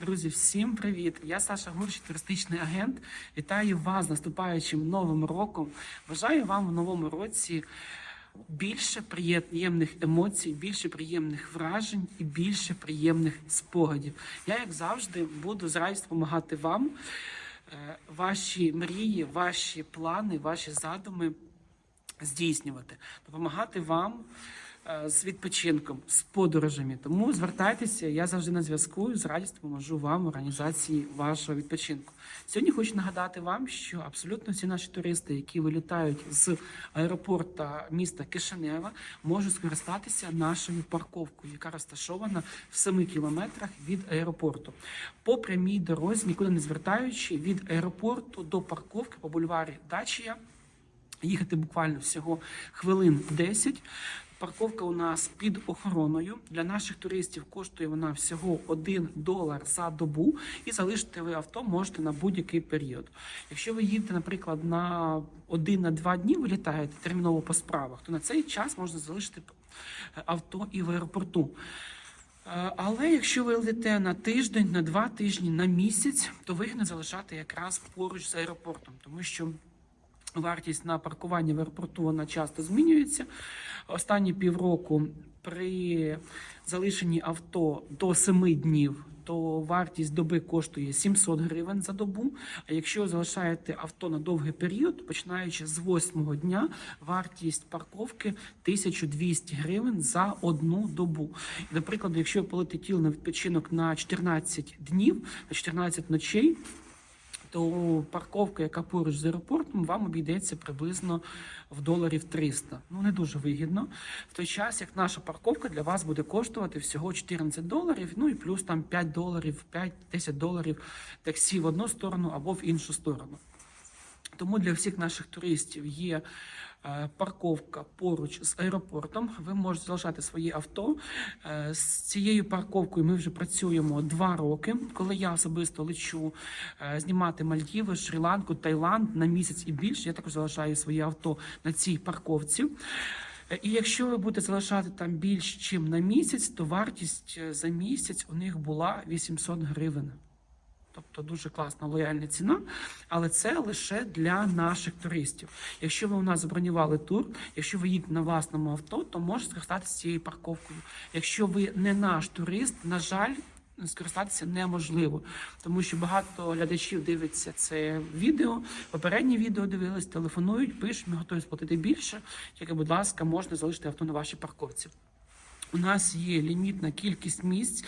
Друзі, всім привіт! Я Саша Гурщик, туристичний агент. Вітаю вас з наступаючим новим роком. Бажаю вам в новому році більше приємних емоцій, більше приємних вражень і більше приємних спогадів. Я, як завжди, буду з радістю допомагати вам. е, Ваші мрії, ваші плани, ваші задуми здійснювати, допомагати вам з відпочинком, з подорожами. Тому звертайтеся, я завжди на зв'язку з радістю допоможу вам в організації вашого відпочинку. Сьогодні хочу нагадати вам, що абсолютно всі наші туристи, які вилітають з аеропорту міста Кишинева, можуть скористатися нашою парковкою, яка розташована в 7 кілометрах від аеропорту. По прямій дорозі, нікуди не звертаючи від аеропорту до парковки по бульварі Дачія. Їхати буквально всього хвилин 10. Парковка у нас під охороною. Для наших туристів коштує вона всього 1 долар за добу, і залишити ви авто можете на будь-який період. Якщо ви їдете, наприклад, на один на два дні, вилітаєте терміново по справах, то на цей час можна залишити авто і в аеропорту. Е, Але якщо ви летите на тиждень, на два тижні, на місяць, то вигідно залишати якраз поруч з аеропортом, тому що Вартість на паркування в аеропорту вона часто змінюється. Останні півроку при залишенні авто до 7 днів, то вартість доби коштує 700 гривень за добу. А якщо залишаєте авто на довгий період, починаючи з 8 дня, вартість парковки 1200 гривень за одну добу. До якщо ви на відпочинок на 14 днів, на 14 ночей то парковка, яка поруч з аеропортом, вам обійдеться приблизно в доларів 300. Ну не дуже вигідно. В той час, як наша парковка для вас буде коштувати всього 14 доларів, ну і плюс там 5 доларів, 5-10 доларів таксі в одну сторону або в іншу сторону. Тому для всіх наших туристів є е, парковка поруч з аеропортом. Ви можете залишати свої авто. Е, З цією парковкою ми вже працюємо два роки. Коли я особисто лечу е, знімати Мальдіви, Шрі-Ланку, Таїланд на місяць і більше, я також залишаю свої авто на цій парковці. І якщо ви будете залишати там більш ніж на місяць, то вартість за місяць у них була 800 гривень. Тобто дуже класна лояльна ціна, але це лише для наших туристів. Якщо ви у нас забронювали тур, якщо ви їдете на власному авто, то можете скористатися цією парковкою. Якщо ви не наш турист, на жаль, скористатися неможливо, тому що багато глядачів дивиться це відео. Попереднє відео дивились, телефонують, пишуть, ми готові сплатити більше. Тільки, будь ласка, можна залишити авто на вашій парковці. У нас є лімітна кількість місць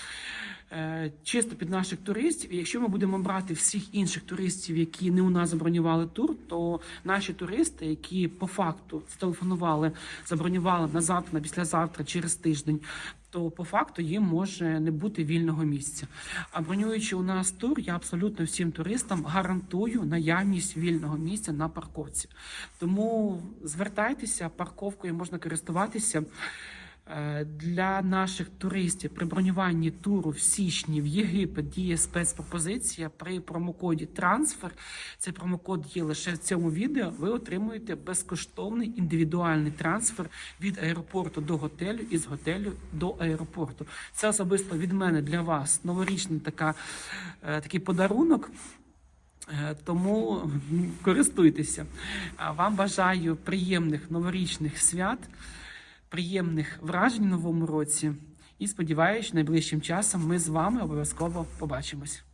чисто під наших туристів. Якщо ми будемо брати всіх інших туристів, які не у нас забронювали тур, то наші туристи, які по факту зателефонували, забронювали на завтра, на післязавтра, через тиждень. То по факту їм може не бути вільного місця. А бронюючи у нас тур, я абсолютно всім туристам гарантую наявність вільного місця на парковці. Тому звертайтеся, парковкою можна користуватися. Е, Для наших туристів при бронюванні туру в січні в Єгипет діє спецпропозиція при промокоді трансфер. Цей промокод є лише в цьому відео. Ви отримуєте безкоштовний індивідуальний трансфер від аеропорту до готелю і з готелю до аеропорту. Це особисто від мене для вас новорічний така, е, такий подарунок. Е, Тому користуйтеся. Вам бажаю приємних новорічних свят, приємних вражень в новому році. І сподіваюся, найближчим часом ми з вами обов'язково побачимось.